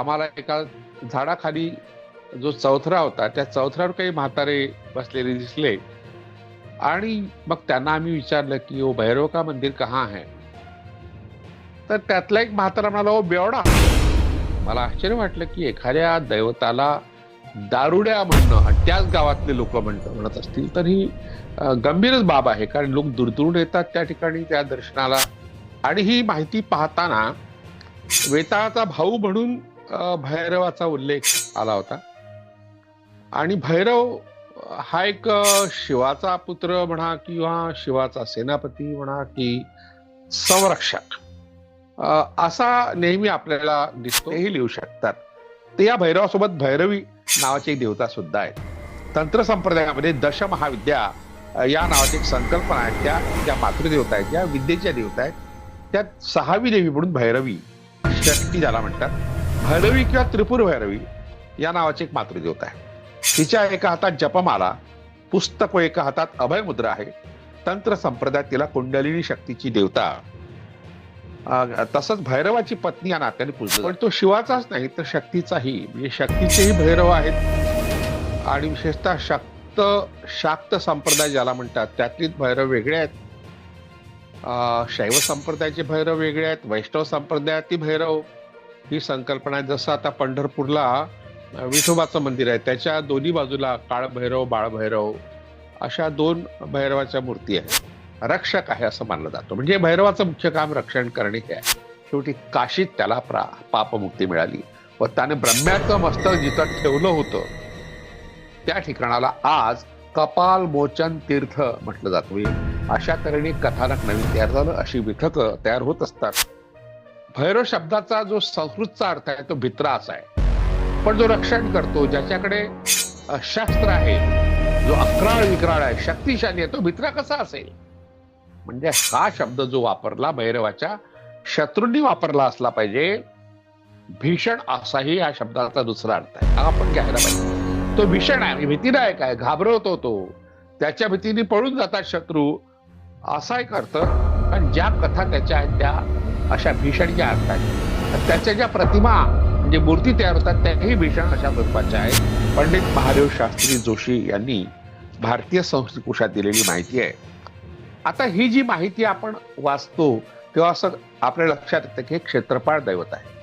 आम्हाला एका झाडाखाली जो चौथरा होता त्या चौथऱ्यावर काही म्हातारे बसलेले दिसले. आणि मग त्यांना आम्ही विचारलं की ओ भैरव का मंदिर कहाँ है? तर त्यातला एक म्हातारा म्हणाला ओ बेवडा. मला आश्चर्य वाटलं की एखाद्या दैवताला दारुड्या म्हणणं आणि त्याच गावातले लोक म्हणत म्हणत असतील तर ही गंभीरच बाब आहे. कारण लोक दुरदुरून येतात त्या ठिकाणी त्या दर्शनाला. आणि ही माहिती पाहताना वेताळाचा भाऊ म्हणून भैरवाचा उल्लेख आला होता. आणि भैरव हा एक शिवाचा पुत्र म्हणा किंवा शिवाचा सेनापती म्हणा की संरक्षक. असा नेहमी आपल्याला दिसतो. हेही लिहू शकतात. ते या भैरवासोबत भैरवी नावाची एक देवता सुद्धा आहे तंत्र संप्रदायामध्ये दश महाविद्या या नावाची एक संकल्पना आहे. त्या त्या मातृदेवता आहेत या विद्येच्या देवता आहेत. त्यात सहावी देवी म्हणून भैरवी षष्टी ज्याला म्हणतात भैरवी किंवा त्रिपुर भैरवी या नावाची एक मातृदेवता आहे. तिच्या एका हातात जपमाला पुस्तक व एका हातात अभय मुद्रा आहे. तंत्र संप्रदायात तिला कुंडलिनी शक्तीची देवता. तसंच भैरवाची पत्नी या नात्याने पूजली पण तो शिवाचाच नाही तर शक्तीचाही. म्हणजे शक्तीचेही भैरव आहेत. आणि विशेषतः शक्त शाक्त संप्रदाय ज्याला म्हणतात त्यातलीच भैरव वेगळे आहेत. शैव संप्रदायाचे भैरव वेगळे आहेत. वैष्णव संप्रदायातील भैरव ही संकल्पना आहे. जसं आता पंढरपूरला विठोबाचं मंदिर आहे. त्याच्या दोन्ही बाजूला काळभैरव बाळभैरव अशा दोन भैरवाच्या मूर्ती आहेत. रक्षक आहे असं मानलं जातं. म्हणजे भैरवाचं मुख्य काम रक्षण करणे हे आहे. शेवटी काशीत त्याला प्रा पापमुक्ती मिळाली. व त्याने ब्रह्म्याचं मस्तक जिथं ठेवलं होतं त्या ठिकाणाला आज कपाल मोचन तीर्थ म्हटलं जातं. म्हणजे अशा तऱ्हेने कथानक नवीन तयार झालं. अशी विथकं तयार होत असतात. भैरव शब्दाचा जो संस्कृतचा अर्थ आहे तो भित्रा असा आहे. पण जो रक्षण करतो ज्याच्याकडे शस्त्र आहे जो अक्राळ विक्राळ आहे शक्तिशाली आहे तो भित्रा कसा असेल? म्हणजे हा शब्द जो वापरला भैरवाच्या शत्रूंनी वापरला असला पाहिजे. भीषण असाही या शब्दाचा दुसरा अर्थ आहे. हा आपण घ्यायला पाहिजे. तो भीषण आहे भीतीदायक आहे घाबरवतो तो. त्याच्या भीतीने पळून जातात शत्रू. असा एक अर्थ. पण ज्या कथा त्याच्या आहेत त्या अशा भीषण ज्या अर्थ आहेत त्याच्या ज्या प्रतिमा म्हणजे मूर्ती तयार होतात त्याही भीषण अशा स्वरूपाच्या आहेत. पंडित महादेव शास्त्री जोशी यांनी भारतीय संस्कृतकोशात दिलेली माहिती आहे. आता ही जी माहिती आपण वाचतो तेव्हा असं आपल्या लक्षात येतं की हे क्षेत्रपाळ दैवत आहे.